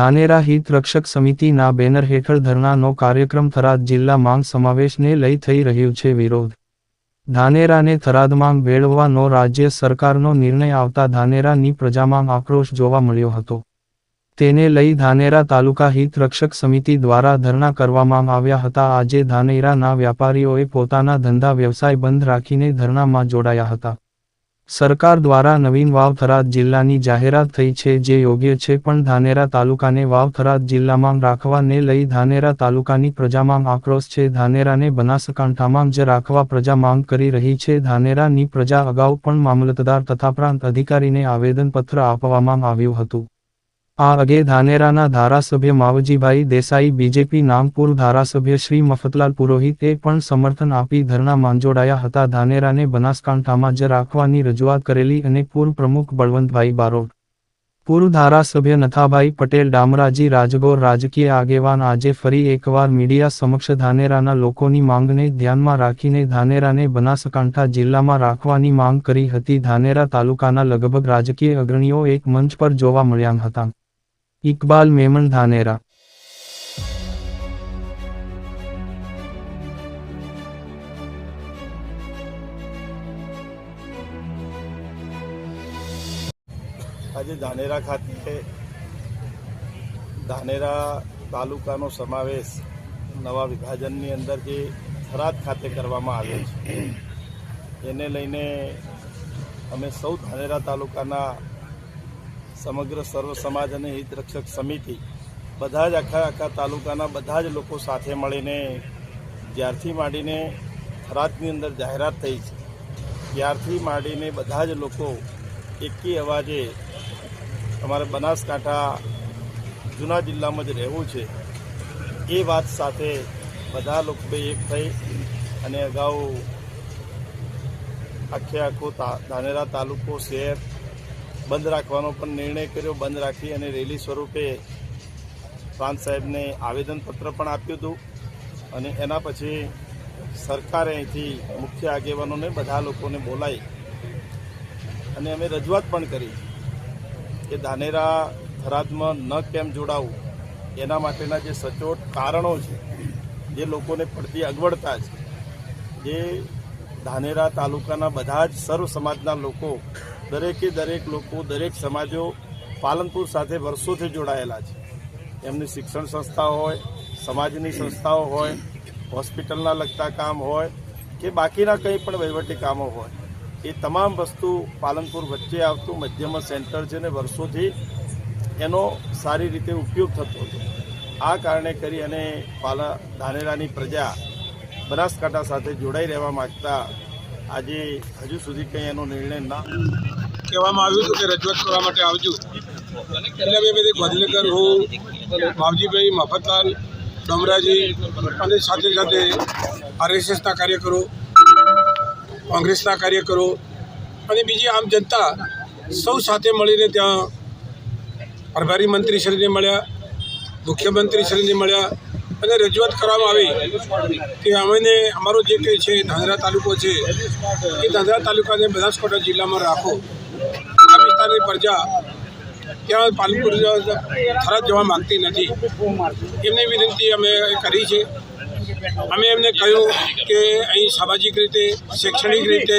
ધાનેરા હિત રક્ષક સમિતિના બેનર હેઠળ ધરણાનો કાર્યક્રમ થરાદ જિલ્લા માંગ સમાવેશને લઈ થઈ રહ્યું છે વિરોધ. ધાનેરાને થરાદ માંગ વેળવવાનો રાજ્ય સરકારનો નિર્ણય આવતા ધાનેરાની પ્રજામાં આક્રોશ જોવા મળ્યો હતો. તેને લઈ ધાનેરા તાલુકા હિત રક્ષક સમિતિ દ્વારા ધરણા કરવામાં આવ્યા હતા. આજે ધાનેરાના વ્યાપારીઓએ પોતાના ધંધા વ્યવસાય બંધ રાખીને ધરણામાં જોડાયા હતા. સરકાર દ્વારા નવીન વાવ થરાદ જિલ્લાની જાહેરાત થઈ છે જે યોગ્ય છે પણ ધાનેરા તાલુકાને વાવ થરાદ જિલ્લામાં રાખવાને લઈ ધાનેરા તાલુકાની પ્રજામાં આક્રોશ છે. ધાનેરાને બનાસકાંઠામાં જ રાખવા પ્રજા માંગ કરી રહી છે. ધાનેરાની પ્રજા અગાઉ પણ મામલતદાર તથા પ્રાંત અધિકારીને આવેદનપત્ર આપવામાં આવ્યું હતું. આ અગે ધાનેરાના ધારાસભ્ય માવજીભાઈ દેસાઈ, બીજેપી નામપુર ધારાસભ્ય શ્રી મફતલાલ પુરોહિતે પણ સમર્થન આપી ધરણામાં જોડાયા હતા. ધાનેરાને બનાસકાંઠામાં જ રાખવાની રજૂઆત કરેલી અને પૂર્વ પ્રમુખ બળવંતભાઈ બારોટ પૂર્વ ધારાસભ્ય નથાભાઈ પટેલ, ડામરાજી રાજગોર રાજકીય આગેવાન આજે ફરી એકવાર મીડિયા સમક્ષ ધાનેરાના લોકોની માંગને ધ્યાનમાં રાખીને ધાનેરાને બનાસકાંઠા જિલ્લામાં રાખવાની માંગ કરી હતી. ધાનેરા તાલુકાના લગભગ રાજકીય અગ્રણીઓ એક મંચ પર જોવા મળ્યા હતા. ઇકબાલ મેમન ધાનેરા. આજે ધાનેરા ખાતે ધાનેરા તાલુકાનો સમાવેશ નવા વિભાજનની અંદર જે થરાદ ખાતે કરવામાં આવ્યો છે. એને લઈને અમે સૌ ધાનેરા તાલુકાના સમગ્ર સર્વ સમાજ અને હિતરક્ષક સમિતિ બધા જ આખા આખા તાલુકાના બધા જ લોકો સાથે મળીને જ્યારથી માંડીને થરાદની અંદર જાહેરાત થઈ છે, ત્યારથી માંડીને બધા જ લોકો એકી અવાજે અમારે બનાસકાંઠા જૂના જિલ્લામાં જ રહેવું છે, એ વાત સાથે બધા લોકો એક થઈ અને અગાઉ આખે આખો ધાનેરા તાલુકો, શહેર બંધ રાખવાનો પણ નિર્ણય કર્યો, બંધ રાખી અને રેલી સ્વરૂપે પ્રાંત સાહેબને આવેદનપત્ર પણ આપ્યું હતું. અને એના પછી સરકારે અહીંથી મુખ્ય આગેવાનોને બધા લોકોને બોલાવી અને અમે રજૂઆત પણ કરી કે ધાનેરા થરાદમાં ન કેમ જોડાવું? એના માટેના જે સચોટ કારણો છે, જે લોકોને પડતી અગવડતા છે જે ધાનેરા તાલુકાના બધા જ સર્વ સમાજના લોકો દરેકે દરેક લોકો, દરેક સમાજો પાલનપુર સાથે વર્ષોથી જોડાયેલા છે. એમની શિક્ષણ સંસ્થાઓ હોય, સમાજની સંસ્થાઓ હોય, હોસ્પિટલના લગતા કામ હોય કે બાકીના કંઈ પણ વહીવટી કામો હોય, એ તમામ વસ્તુ પાલનપુર વચ્ચે આવતું મધ્યમ સેન્ટર છે ને વર્ષોથી એનો સારી રીતે ઉપયોગ થતો હતો. આ કારણે કરી અને પાલા ધાનેરાની પ્રજા બનાસકાંઠા સાથે જોડાઈ રહેવા માગતા આજે હજુ સુધી કંઈ એનો નિર્ણય ના કહેવામાં આવ્યું હતું કે રજૂઆત કરવા માટે આવજો. એટલે અમે બધી હું માવજીભાઈ મફતલાલ, ડમરાજી અને સાથે સાથે આરએસએસના કાર્યકરો, કોંગ્રેસના કાર્યકરો અને બીજી આમ જનતા સૌ સાથે મળીને ત્યાં પ્રભારી મંત્રીશ્રીને મળ્યા, મુખ્યમંત્રીશ્રીને મળ્યા અને રજૂઆત કરવામાં આવી કે અમને, અમારો જે કંઈ છે, ધાંધરા તાલુકો છે, એ ધાંધરા તાલુકાને બનાસકાંઠા જિલ્લામાં રાખો. આ વિસ્તારની પ્રજા ત્યાં પાલનપુર થરાદ જવા માગતી નથી. એમની વિનંતી અમે કરી છે. અમે એમને કહ્યું કે અહીં સામાજિક રીતે, શૈક્ષણિક રીતે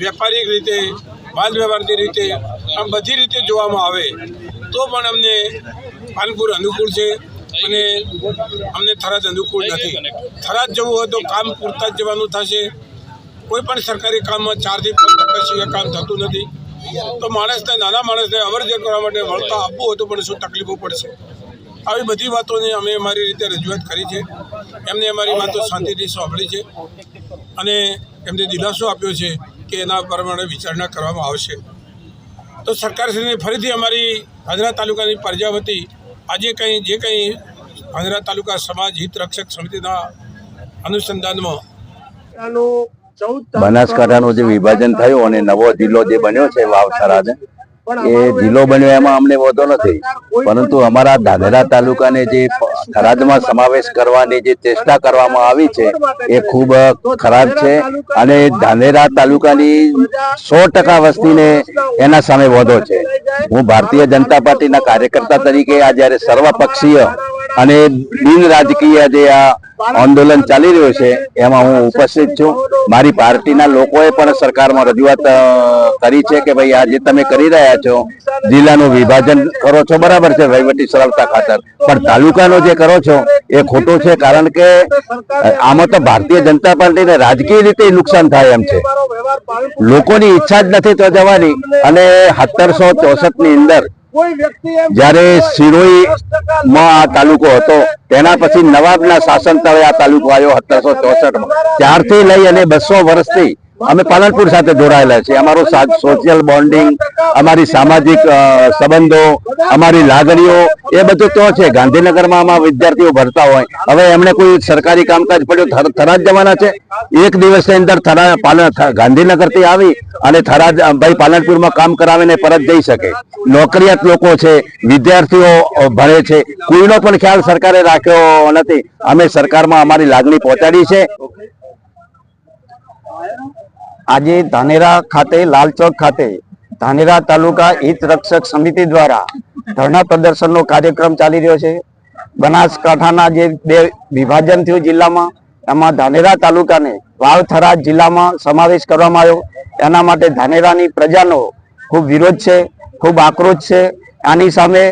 વ્યાપારિક રીતે, બાલ વ્યવહારની રીતે આમ બધી રીતે જોવામાં આવે તો પણ અમને પાલનપુર અનુકૂળ છે. અને અમને થરાદ અનુકૂળ નથી. થરાદ જવું હોય તો કામ પૂરતા જ જવાનું થશે. કોઈ પણ સરકારી કામમાં ચારથી પાંચ ટકા સિવાય કામ થતું નથી. તો માણસને નાના માણસને અવર જવર કરવા માટે વળતા આપવું હોય તો પણ શું તકલીફો પડશે? આવી બધી વાતોને અમે અમારી રીતે રજૂઆત કરી છે. એમને અમારી વાતો શાંતિથી સાંભળી છે. અને એમને દિલાસો આપ્યો છે કે એના પ્રમાણે વિચારણા કરવામાં આવશે. તો સરકારશ્રીને ફરીથી અમારી હાજરા તાલુકાની પ્રજા વતી આજે કંઈ જે કંઈ હાજરા તાલુકા સમાજ હિત રક્ષક સમિતિના અનુસંધાનમાં બનાસકાંઠાનું જે વિભાજન થયું અને નવો જિલ્લો જે બન્યો છે વાવસરાને એ જિલ્લો બન્યો એમાં અમને વધો નથી. પરંતુ અમારા ધાનેરા તાલુકાને જે થરાદમાં સમાવેશ કરવાની જે ચેષ્ટા કરવામાં આવી છે એ ખૂબ ખરાબ છે અને ધાનેરા તાલુકાની સો ટકા વસ્તીને એના સામે વધો છે. હું ભારતીય જનતા પાર્ટીના કાર્યકર્તા તરીકે આ જ્યારે સર્વપક્ષીય અને બિન રાજકીય જે આ આંદોલન ચાલી રહ્યું છે, એમાં હું ઉપસ્થિત છું. મારી પાર્ટીના લોકોએ પણ સરકારમાં રજૂઆત કરી છે કે ભાઈ આ જે તમે કરી રહ્યા છો, જિલ્લાનું વિભાજન કરો છો, બરાબર છે, વહીવટી સરળતા ખાતર. પણ તાલુકાનો જે કરો છો, એ ખોટું છે, કારણ કે આમાં તો ભારતીય જનતા પાર્ટીને રાજકીય રીતે નુકસાન થાય એમ છે. લોકોની ઈચ્છા જ નથી તો જવાની અને સત્તરસો ચોસઠની અંદર જ્યારે સિરોઈ માં આ તાલુકો હતો તેના પછી નવાબના શાસન તળે આ તાલુકો આવ્યો સત્તરસો ચોસઠમાં ત્યારથી લઈ અને બસો વર્ષથી અમે પાલનપુર સાથે જોડાયેલા છે અમારું સોશિયલ બોન્ડિંગ અમારી સામાજિક સંબંધો, અમારી લાગણીઓ, એ બધું તો છે. ગાંધીનગરમાં આમાં વિદ્યાર્થીઓ ભરતા હોય. હવે એમને કોઈ સરકારી કામકાજ પડ્યું થરાદ જવાના છે. એક દિવસની અંદર થરા પાલન ગાંધીનગરથી આવી અને થરાદ ભાઈ પાલનપુરમાં કામ કરાવીને પરત જઈ શકે. નોકરિયાત લોકો છે, વિદ્યાર્થીઓ ભરે છે. કોઈનો પણ ખ્યાલ સરકારે રાખ્યો નથી. અમે સરકારમાં અમારી લાગણી પહોંચાડી છે. આજે ધાનેરા ખાતે લાલચોક ખાતે ધાનેરા તાલુકા હિત રક્ષક સમિતિ દ્વારા ધરણા પ્રદર્શનનો કાર્યક્રમ ચાલી રહ્યો છે. બનાસકાંઠાના જે બે વિભાજન થયું જિલ્લામાં, એમાં ધાનેરા તાલુકાને વાવથરા જિલ્લામાં સમાવેશ કરવામાં આવ્યો. એના માટે ધાનેરાની પ્રજાનો ખૂબ વિરોધ છે, ખૂબ આક્રોશ છે. આની સામે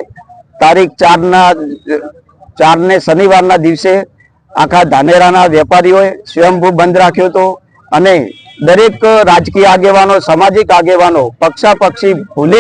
તારીખ ચારના, ચારને શનિવારના દિવસે આખા ધાનેરાના વેપારીઓએ સ્વયંભૂ બંધ રાખ્યો હતો. અને દરેક રાજકીય આગેવાનો સામાજિક આગેવાનો પક્ષાપક્ષી ભૂલી